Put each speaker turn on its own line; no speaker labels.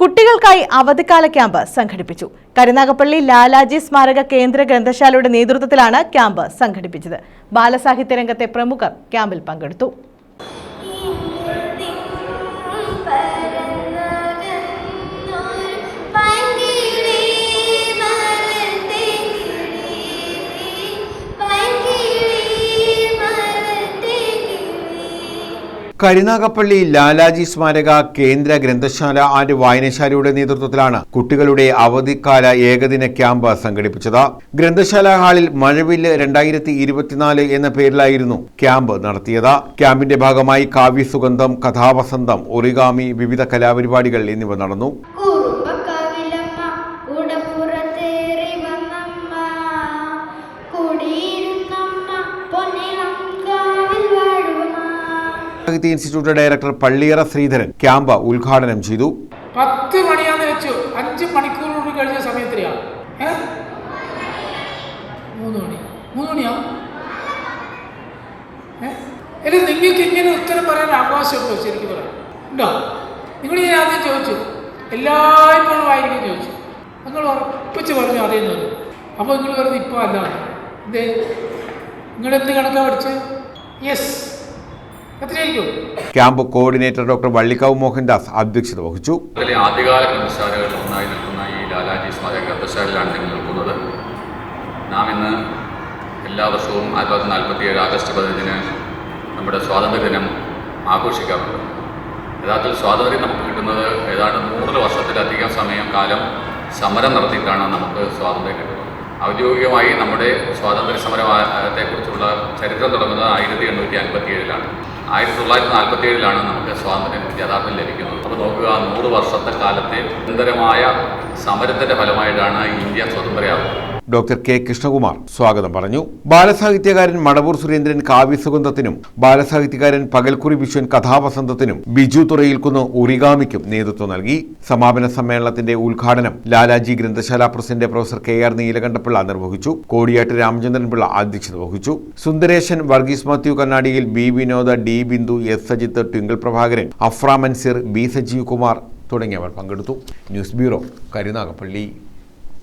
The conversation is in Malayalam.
കുട്ടികൾക്കായി അവധിക്കാല ക്യാമ്പ് സംഘടിപ്പിച്ചു. കരുനാഗപ്പള്ളി ലാലാജി സ്മാരക കേന്ദ്ര ഗ്രന്ഥശാലയുടെ നേതൃത്വത്തിലാണ് ക്യാമ്പ് സംഘടിപ്പിച്ചത്. ബാലസാഹിത്യ രംഗത്തെ പ്രമുഖർ ക്യാമ്പിൽ പങ്കെടുത്തു.
കരുനാഗപ്പള്ളി ലാലാജി സ്മാരക കേന്ദ്ര ഗ്രന്ഥശാല ആൻഡ് വായനശാലയുടെ നേതൃത്വത്തിലാണ് കുട്ടികളുടെ അവധിക്കാല ഏകദിന ക്യാമ്പ് സംഘടിപ്പിച്ചത്. ഗ്രന്ഥശാല ഹാളിൽ മഴവില്ല് രണ്ടായിരത്തി ഇരുപത്തിനാല് എന്ന പേരിലായിരുന്നു ക്യാമ്പ് നടത്തിയത്. ക്യാമ്പിന്റെ ഭാഗമായി കാവ്യസുഗന്ധം കഥാവസന്തം ഒറിഗാമി വിവിധ കലാപരിപാടികൾ എന്നിവ നടന്നു. സാഹിത്യ institute director Palliyara Sreedharan camp ഉദ്ഘാടനം ചെയ്തു.
പത്ത് മണിയാന്ന് വെച്ചു. അഞ്ച് മണിക്കൂറോട് കഴിഞ്ഞ സമയത്ത് നിങ്ങൾക്ക് ഇങ്ങനെ ഉത്തരം പറയാൻ അവകാശമുണ്ടോ? ശരിക്കും പറയാം ഉണ്ടോ? നിങ്ങൾ ഞാൻ ആദ്യം ചോദിച്ചു. എല്ലായ്പ്പോഴും ആയിരിക്കും ചോദിച്ചു നിങ്ങൾ ഉറപ്പിച്ച് പറഞ്ഞു അറിയുന്നത്. അപ്പോൾ നിങ്ങൾ വെറുതെ ഇപ്പോൾ അല്ല. എന്തേ നിങ്ങൾ എന്ത് കണക്കാ പഠിച്ചത് yes
camp coordinator doctor Vallikkavu Mohandas അധ്യക്ഷത വഹിച്ചു.
ആദ്യകാല ഗ്രന്ഥശാലകളിൽ ഒന്നായി നിൽക്കുന്ന ഈ ലാലാജി സ്മാരക ഗ്രന്ഥശാലയിലാണ് നിങ്ങൾ നിൽക്കുന്നത്. നാം ഇന്ന് എല്ലാ വർഷവും ആയിരത്തി തൊള്ളായിരത്തി നാൽപ്പത്തി ഏഴ് ആഗസ്റ്റ് പതിനഞ്ചിന് നമ്മുടെ സ്വാതന്ത്ര്യദിനം ആഘോഷിക്കാറുണ്ട്. യഥാർത്ഥത്തിൽ സ്വാതന്ത്ര്യം നമുക്ക് കിട്ടുന്നത് ഏതാണ്ട് നൂറ് വർഷത്തിലധികം സമയം കാലം സമരം നടത്തിയിട്ടാണ് നമുക്ക് സ്വാതന്ത്ര്യം കിട്ടുന്നത്. ഔദ്യോഗികമായി നമ്മുടെ സ്വാതന്ത്ര്യ സമരത്തെക്കുറിച്ചുള്ള ചരിത്രം തുടങ്ങുന്നത് ആയിരത്തി എണ്ണൂറ്റി അൻപത്തി ഏഴിലാണ് ആയിരത്തി തൊള്ളായിരത്തി നാൽപ്പത്തി ഏഴിലാണ് നമുക്ക് സ്വാതന്ത്ര്യം യഥാർത്ഥം ലഭിക്കുന്നത്. അപ്പോൾ നോക്കുക നൂറ് വർഷത്തെ കാലത്തെ നിരന്തരമായ സമരത്തിന്റെ ഫലമായിട്ടാണ് ഇന്ത്യ സ്വതന്ത്രയാകുന്നത്
ഡോക്ടർ കെ കൃഷ്ണകുമാർ സ്വാഗതം പറഞ്ഞു. ബാലസാഹിത്യകാരൻ മടവൂർ സുരേന്ദ്രൻ കാവ്യസുഗന്ധത്തിനും ബാലസാഹിത്യകാരൻ പകൽക്കുറി വിശ്വൻ കഥാവസന്തത്തിനും ബിജു തുറയിൽക്കുന്ന് ഒറിഗാമിക്കും നേതൃത്വം നൽകി. സമാപന സമ്മേളനത്തിന്റെ ഉദ്ഘാടനം ലാലാജി ഗ്രന്ഥശാല president professor K R Neelakantapillai നിർവഹിച്ചു. കോടിയാട്ട് രാമചന്ദ്രൻ പിള്ള അധ്യക്ഷത വഹിച്ചു. സുന്ദരേശൻ വർഗീസ് മാത്യു കണ്ണാടിയിൽ B Vinoda D Bindu S Sajith Twinkle Prabhakaran Afra Mansir B Sajeev Kumar തുടങ്ങിയവർ പങ്കെടുത്തു. News bureau Karunagappally.